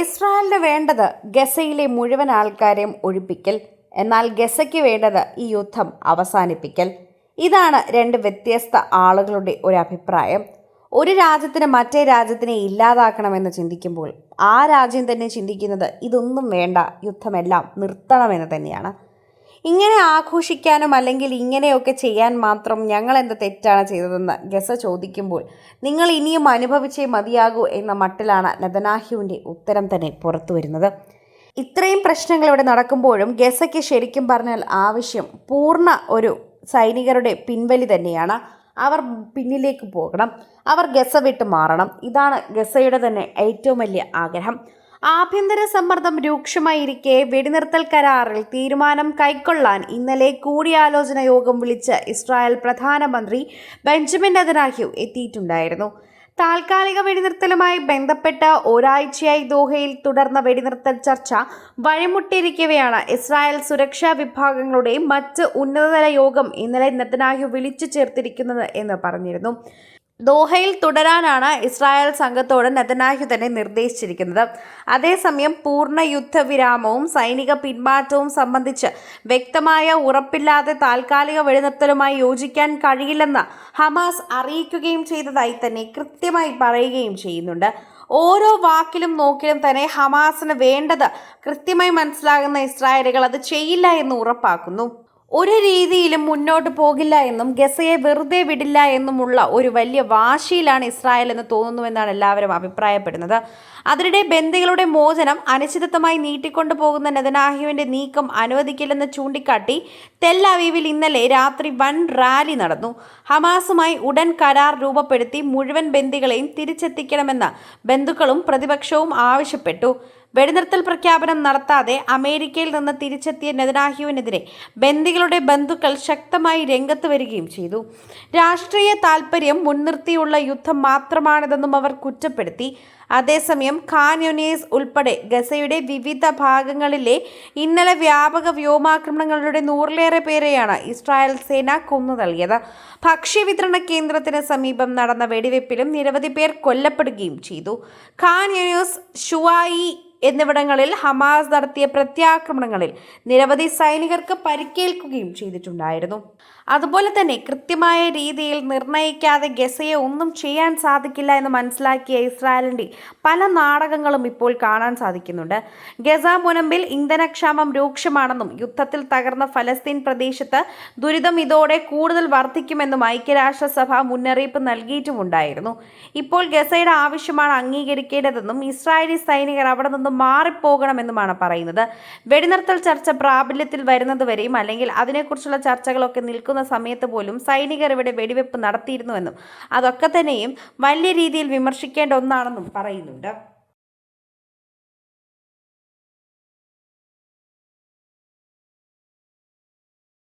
ഇസ്രായേലിന് വേണ്ടത് ഗസയിലെ മുഴുവൻ ആൾക്കാരെയും ഒഴിപ്പിക്കൽ എന്നാൽ ഗസയ്ക്ക് വേണ്ടത് ഈ യുദ്ധം അവസാനിപ്പിക്കൽ. ഇതാണ് രണ്ട് വ്യത്യസ്ത ആളുകളുടെ ഒരു അഭിപ്രായം. ഒരു രാജ്യത്തിന് മറ്റേ രാജ്യത്തിനെ ഇല്ലാതാക്കണമെന്ന് ചിന്തിക്കുമ്പോൾ ആ രാജ്യം തന്നെ ചിന്തിക്കുന്നത് ഇതൊന്നും വേണ്ട യുദ്ധമെല്ലാം നിർത്തണമെന്ന് തന്നെയാണ്. ഇങ്ങനെ ആഘോഷിക്കാനും അല്ലെങ്കിൽ ഇങ്ങനെയൊക്കെ ചെയ്യാൻ മാത്രം ഞങ്ങൾ എന്ത് തെറ്റാണ് ചെയ്തതെന്ന് ഗസ ചോദിക്കുമ്പോൾ നിങ്ങൾ ഇനിയും അനുഭവിച്ചേ മതിയാകൂ എന്ന മട്ടിലാണ് ലതനാഹ്യുവിന്റെ ഉത്തരം തന്നെ പുറത്തു വരുന്നത്. ഇത്രയും പ്രശ്നങ്ങൾ ഇവിടെ നടക്കുമ്പോഴും ഗസയ്ക്ക് ശരിക്കും പറഞ്ഞാൽ ആവശ്യം പൂർണ ഒരു സൈനികരുടെ പിൻവലി തന്നെയാണ്. അവർ പിന്നിലേക്ക് പോകണം. അവർ ഗസ വിട്ട് മാറണം. ഇതാണ് ഗസയുടെ തന്നെ ഏറ്റവും വലിയ ആഗ്രഹം. ആഭ്യന്തര സമ്മർദ്ദം രൂക്ഷമായിരിക്കെ വെടിനിർത്തൽ കരാറിൽ തീരുമാനം കൈക്കൊള്ളാൻ ഇന്നലെ കൂടിയാലോചന യോഗം വിളിച്ച് ഇസ്രായേൽ പ്രധാനമന്ത്രി ബെഞ്ചമിൻ നെതനാഹ്യു എത്തിയിട്ടുണ്ടായിരുന്നു. താൽക്കാലിക വെടിനിർത്തലുമായി ബന്ധപ്പെട്ട് ഒരാഴ്ചയായി ദോഹയിൽ തുടർന്ന വെടിനിർത്തൽ ചർച്ച വഴിമുട്ടിയിരിക്കവെയാണ് ഇസ്രായേൽ സുരക്ഷാ വിഭാഗങ്ങളുടെ മറ്റ് ഉന്നതതല യോഗം ഇന്നലെ നെതനാഹ്യു വിളിച്ചു ചേർത്തിരിക്കുന്നത് എന്ന് പറഞ്ഞിരുന്നു. ദോഹയിൽ തുടരാനാണ് ഇസ്രായേൽ സംഘത്തോട് നെതനാഹു തന്നെ നിർദ്ദേശിച്ചിരിക്കുന്നത്. അതേസമയം പൂർണ യുദ്ധവിരാമവും സൈനിക പിന്മാറ്റവും സംബന്ധിച്ച് വ്യക്തമായ ഉറപ്പില്ലാതെ താൽക്കാലിക വെടിനിർത്തലുമായി യോജിക്കാൻ കഴിയില്ലെന്ന് ഹമാസ് അറിയിക്കുകയും ചെയ്തതായി തന്നെ കൃത്യമായി പറയുകയും ചെയ്യുന്നുണ്ട്. ഓരോ വാക്കിലും നോക്കിലും തന്നെ ഹമാസിന് വേണ്ടത് കൃത്യമായി മനസ്സിലാകുന്ന ഇസ്രായേലുകൾ അത് ചെയ്യില്ല എന്ന് ഉറപ്പാക്കുന്നു. ഒരു രീതിയിലും മുന്നോട്ട് പോകില്ല എന്നും ഗസയെ വെറുതെ വിടില്ല എന്നുമുള്ള ഒരു വലിയ വാശിയിലാണ് ഇസ്രായേൽ എന്ന് തോന്നുന്നുവെന്നാണ് എല്ലാവരും അഭിപ്രായപ്പെടുന്നത്. അതിനിടെ ബന്ദികളുടെ മോചനം അനിശ്ചിതത്വമായി നീട്ടിക്കൊണ്ടു പോകുന്ന നെതനാഹ്യുവിന്റെ നീക്കം അനുവദിക്കില്ലെന്ന് ചൂണ്ടിക്കാട്ടി തെല്ലാവീവിൽ ഇന്നലെ രാത്രി വൻ റാലി നടന്നു. ഹമാസുമായി ഉടൻ കരാർ രൂപപ്പെടുത്തി മുഴുവൻ ബന്ദികളെയും തിരിച്ചെത്തിക്കണമെന്ന് ബന്ധുക്കളും പ്രതിപക്ഷവും ആവശ്യപ്പെട്ടു. വെടിനിർത്തൽ പ്രഖ്യാപനം നടത്താതെ അമേരിക്കയിൽ നിന്ന് തിരിച്ചെത്തിയ നെതനാഹ്യുവിനെതിരെ ബന്ദികളുടെ ബന്ധുക്കൾ ശക്തമായി രംഗത്ത് വരികയും ചെയ്തു. രാഷ്ട്രീയ താൽപ്പര്യം മുൻനിർത്തിയുള്ള യുദ്ധം മാത്രമാണിതെന്നും അവർ കുറ്റപ്പെടുത്തി. അതേസമയം ഖാൻ യുനീസ് ഉൾപ്പെടെ ഗസയുടെ വിവിധ ഭാഗങ്ങളിലെ ഇന്നലെ വ്യാപക വ്യോമാക്രമണങ്ങളുടെ നൂറിലേറെ പേരെയാണ് ഇസ്രായേൽ സേന കൊന്നു നൽകിയത്. ഭക്ഷ്യവിതരണ കേന്ദ്രത്തിന് സമീപം നടന്ന വെടിവെപ്പിലും നിരവധി പേർ കൊല്ലപ്പെടുകയും ചെയ്തു. ഖാൻ യുനീസ് ഷുവായി എന്നിവിടങ്ങളിൽ ഹമാസ് നടത്തിയ പ്രത്യാക്രമണങ്ങളിൽ നിരവധി സൈനികർക്ക് പരിക്കേൽക്കുകയും ചെയ്തിട്ടുണ്ടായിരുന്നു. അതുപോലെ തന്നെ കൃത്യമായ രീതിയിൽ നിർണയിക്കാതെ ഗസയെ ഒന്നും ചെയ്യാൻ സാധിക്കില്ല എന്ന് മനസ്സിലാക്കിയ ഇസ്രായേലിന്റെ പല നാടകങ്ങളും ഇപ്പോൾ കാണാൻ സാധിക്കുന്നുണ്ട്. ഗസ മുനമ്പിൽ ഇന്ധനക്ഷാമം രൂക്ഷമാണെന്നും യുദ്ധത്തിൽ തകർന്ന ഫലസ്തീൻ പ്രദേശത്ത് ദുരിതം ഇതോടെ കൂടുതൽ വർദ്ധിക്കുമെന്നും ഐക്യരാഷ്ട്രസഭ മുന്നറിയിപ്പ് നൽകിയിട്ടുമുണ്ടായിരുന്നു. ഇപ്പോൾ ഗസയുടെ ആവശ്യമാണ് അംഗീകരിക്കേണ്ടതെന്നും ഇസ്രായേലി സൈനികർ അവിടെ നിന്നും മാറിപ്പോകണമെന്നുമാണ് പറയുന്നത്. വെടിനിർത്തൽ ചർച്ച പ്രാബല്യത്തിൽ വരുന്നതുവരെയും അല്ലെങ്കിൽ അതിനെക്കുറിച്ചുള്ള ചർച്ചകളൊക്കെ നിൽക്കുന്ന സമയത്ത് പോലും സൈനികർ ഇവിടെ വെടിവെപ്പ് നടത്തിയിരുന്നുവെന്നും അതൊക്കെ തന്നെയും വലിയ രീതിയിൽ വിമർശിക്കേണ്ട ഒന്നാണെന്നും പറയുന്നുണ്ട്.